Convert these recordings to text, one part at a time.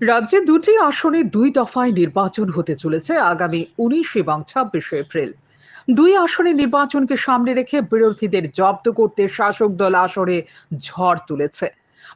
রাজ্যে দুটি আসনে দুই দফায় নির্বাচন হতে চলেছে আগামী উনিশ এবং ছাব্বিশে এপ্রিল। দুই আসনে নির্বাচনকে সামনে রেখে বিরোধীদের জব্দ করতে শাসক দল আসরে ঝড় তুলেছে।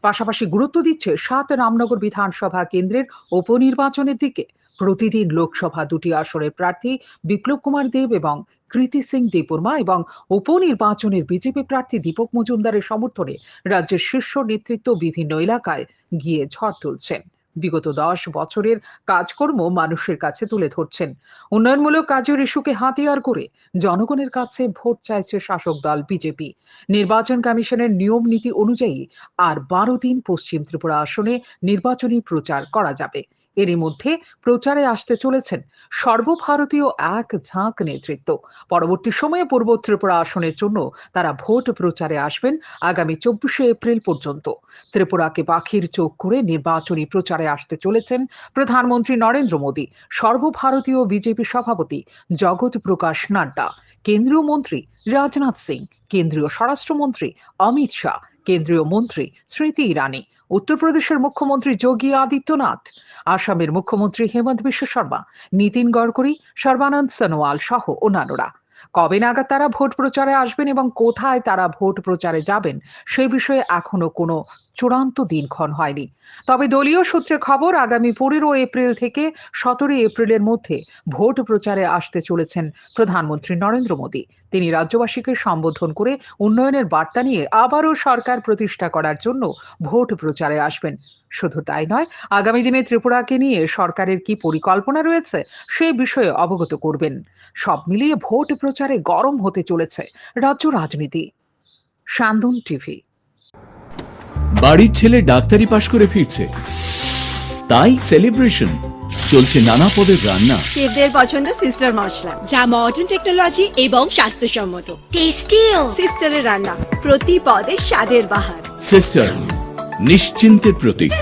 পাশাপাশি গুরুত্ব দিচ্ছে সাত রামনগর বিধানসভা কেন্দ্রের উপনির্বাচনের দিকে। প্রতিদিন লোকসভা দুটি আসনের প্রার্থী বিপ্লব কুমার দেব এবং কৃতি সিং দেববর্মা এবং উপনির্বাচনের বিজেপি প্রার্থী দীপক মজুমদারের সমর্থনে রাজ্যের শীর্ষ নেতৃত্ব বিভিন্ন এলাকায় গিয়ে ঝড় তুলছেন বিগত দশ বছরের কাজকর্ম মানুষের কাছে তুলে ধরছেন। উন্নয়নমূলক কাজের ইস্যুকে হাতিয়ার করে জনগণের কাছে ভোট চাইছে শাসক দল বিজেপি। নির্বাচন কমিশনের নিয়ম নীতি অনুযায়ী আর বারো দিন পশ্চিম ত্রিপুরা আসনে নির্বাচনী প্রচার করা যাবে। এরই মধ্যে প্রচারে আসতে চলেছেন সর্বভারতীয় এক ঝাঁক নেতৃত্ব। পরবর্তী সময়ে পূর্ব ত্রিপুরা আসনের জন্য তারা ভোট প্রচারে আসবেন আগামী চব্বিশে এপ্রিল পর্যন্ত। ত্রিপুরাকে পাখির চোখ করে নির্বাচনী প্রচারে আসতে চলেছেন প্রধানমন্ত্রী নরেন্দ্র মোদী, সর্বভারতীয় বিজেপি সভাপতি জগৎ প্রকাশ নাড্ডা, কেন্দ্রীয় মন্ত্রী রাজনাথ সিং, কেন্দ্রীয় স্বরাষ্ট্রমন্ত্রী অমিত শাহ, কেন্দ্রীয় মন্ত্রী স্মৃতি ইরানি, উত্তরপ্রদেশের মুখ্যমন্ত্রী যোগী আদিত্যনাথ আসামের মুখ্যমন্ত্রী হেমন্ত বিশ্ব শর্মা নীতিন গডকরি সর্বানন্দ সোনোয়াল সহ অন্যান্যরা। কবে নাগাদ তারা ভোট প্রচারে আসবেন এবং কোথায় তারা ভোট প্রচারে যাবেন, সে বিষয়ে এখনও কোনো চূড়ান্ত দিনক্ষণ হয়নি। তবে দলীয় সূত্রে খবর, আগামী পনেরো এপ্রিল থেকে সতেরোই এপ্রিলের মধ্যে ভোট প্রচারে আসতে চলেছেন প্রধানমন্ত্রী নরেন্দ্র মোদী। তিনি রাজ্যবাসীকে সম্বোধন করে উন্নয়নের বার্তা নিয়ে আবারও সরকার প্রতিষ্ঠা করার জন্য ভোট প্রচারে আসবেন। শুধু তাই নয়, আগামী দিনে ত্রিপুরাকে নিয়ে সরকারের কি পরিকল্পনা রয়েছে, সে বিষয়ে অবগত করবেন। সব মিলিয়ে ভোট প্রচারে গরম হতে চলেছে রাজ্য রাজনীতি। সান্দন টিভি। বাড়ির ছেলে ডাক্তারি পাশ করে ফিরছে। তাই সেলিব্রেশন। চলছে নানা পদের রান্না। শেফদের পছন্দ সিস্টার মশলা যা মডার্ন টেকনোলজি এবং স্বাস্থ্যসম্মত। টেস্টিও সিস্টারের রান্না প্রতি পদে স্বাদের বাহার। সিস্টার নিশ্চিন্তের প্রতীক।